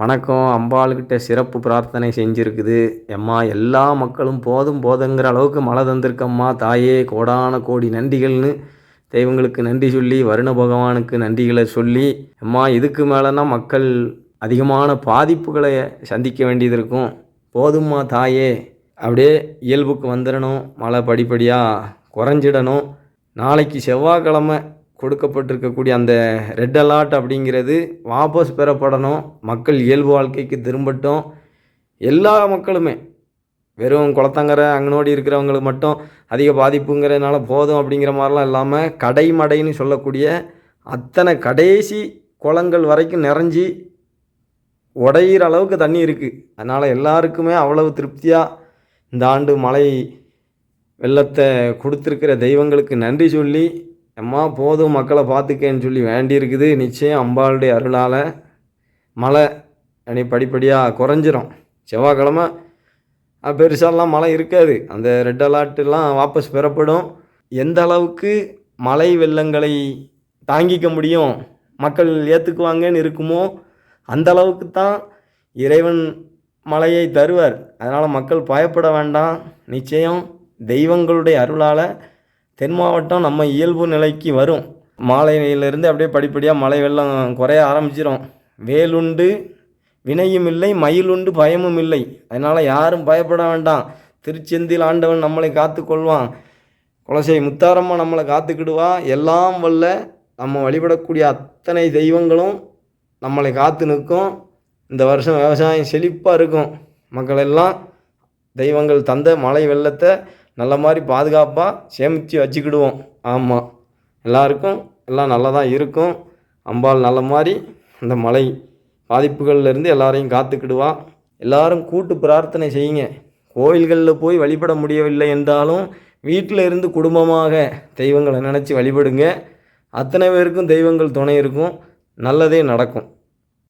வணக்கம். அம்பாளுக்கிட்ட சிறப்பு பிரார்த்தனை செஞ்சுருக்குது. எம்மா எல்லா மக்களும் போதும் போதுங்கிற அளவுக்கு மழை தந்திருக்கம்மா தாயே. கோடான கோடி நன்றிகள்னு தெய்வங்களுக்கு நன்றி சொல்லி வருண பகவானுக்கு நன்றிகளை சொல்லி அம்மா இதுக்கு மேலேனா மக்கள் அதிகமான பாதிப்புகளை சந்திக்க வேண்டியது இருக்கும். போதும்மா தாயே. அப்படியே இயல்புக்கு வந்துடணும் மழை படிப்படியாக குறைஞ்சிடணும். நாளைக்கு செவ்வாய்க்கிழமை கொடுக்கப்பட்டிருக்கக்கூடிய அந்த ரெட் அலாட் அப்படிங்கிறது வாபஸ் பெறப்படணும். மக்கள் இயல்பு வாழ்க்கைக்கு திரும்பட்டும். எல்லா மக்களுமே வெறும் குளத்தங்கரை அங்கனோடி இருக்கிறவங்களுக்கு மட்டும் அதிக பாதிப்புங்கிறதுனால போதும் அப்படிங்கிற மாதிரிலாம் இல்லாமல் கடைமடைன்னு சொல்லக்கூடிய அத்தனை கடைசி குளங்கள் வரைக்கும் நிறைஞ்சி உடையிற அளவுக்கு தண்ணி இருக்குது அதனால் எல்லாருக்குமே அவ்வளவு திருப்தியாக இந்த ஆண்டு மழை வெள்ளத்தை கொடுத்துருக்கிற தெய்வங்களுக்கு நன்றி சொல்லி அம்மா போதும் மக்களை பார்த்துக்கேன்னு சொல்லி வேண்டியிருக்குது. நிச்சயம் அம்பாளுடைய அருளால் மழை அனி படிப்படியாக குறைஞ்சிரும். செவ்வாய்க்கிழமை பெருசாலாம் மழை இருக்காது. அந்த ரெட் அலர்ட்லாம் வாபஸ் பெறப்படும். எந்த அளவுக்கு மழை வெள்ளங்களை தாங்கிக்க முடியும் மக்கள் ஏற்றுக்குவாங்கன்னு இருக்குமோ அந்த அளவுக்கு தான் இறைவன் மழையை தருவார். அதனால் மக்கள் பயப்பட வேண்டாம். நிச்சயம் தெய்வங்களுடைய அருளால் தென் மாவட்டம் நம்ம இயல்பு நிலைக்கு வரும். மாலையிலிருந்து அப்படியே படிப்படியாக மழை வெள்ளம் குறைய ஆரம்பிச்சிடும் வேலுண்டு வினையும் இல்லை மயிலுண்டு பயமும் இல்லை. அதனால் யாரும் பயப்பட வேண்டாம். திருச்செந்தில் ஆண்டவன் நம்மளை காத்துக்கொள்வான் குலசை முத்தாரம்மா நம்மளை காத்துக்கிடுவா. எல்லாம் வல்ல நம்ம வழிபடக்கூடிய அத்தனை தெய்வங்களும் நம்மளை காத்து நிற்கும். இந்த வருஷம் விவசாயம் செழிப்பாக இருக்கும். மக்கள் எல்லாம் தெய்வங்கள் தந்த மழை வெள்ளத்தை நல்ல மாதிரி பாதுகாப்பாக சேமித்து வச்சுக்கிடுவோம். ஆமாம் எல்லாருக்கும் எல்லாம் நல்லா தான் இருக்கும். அம்பாள் நல்ல மாதிரி அந்த மலை பாதிப்புகள்லேருந்து எல்லாரையும் காத்துக்கிடுவா. எல்லாரும் கூட்டு பிரார்த்தனை செய்யுங்க. கோயில்களில் போய் வழிபட முடியவில்லை என்றாலும் வீட்டில் இருந்து குடும்பமாக தெய்வங்களை நினச்சி வழிபடுங்க. அத்தனை பேருக்கும் தெய்வங்கள் துணை இருக்கும். நல்லதே நடக்கும்.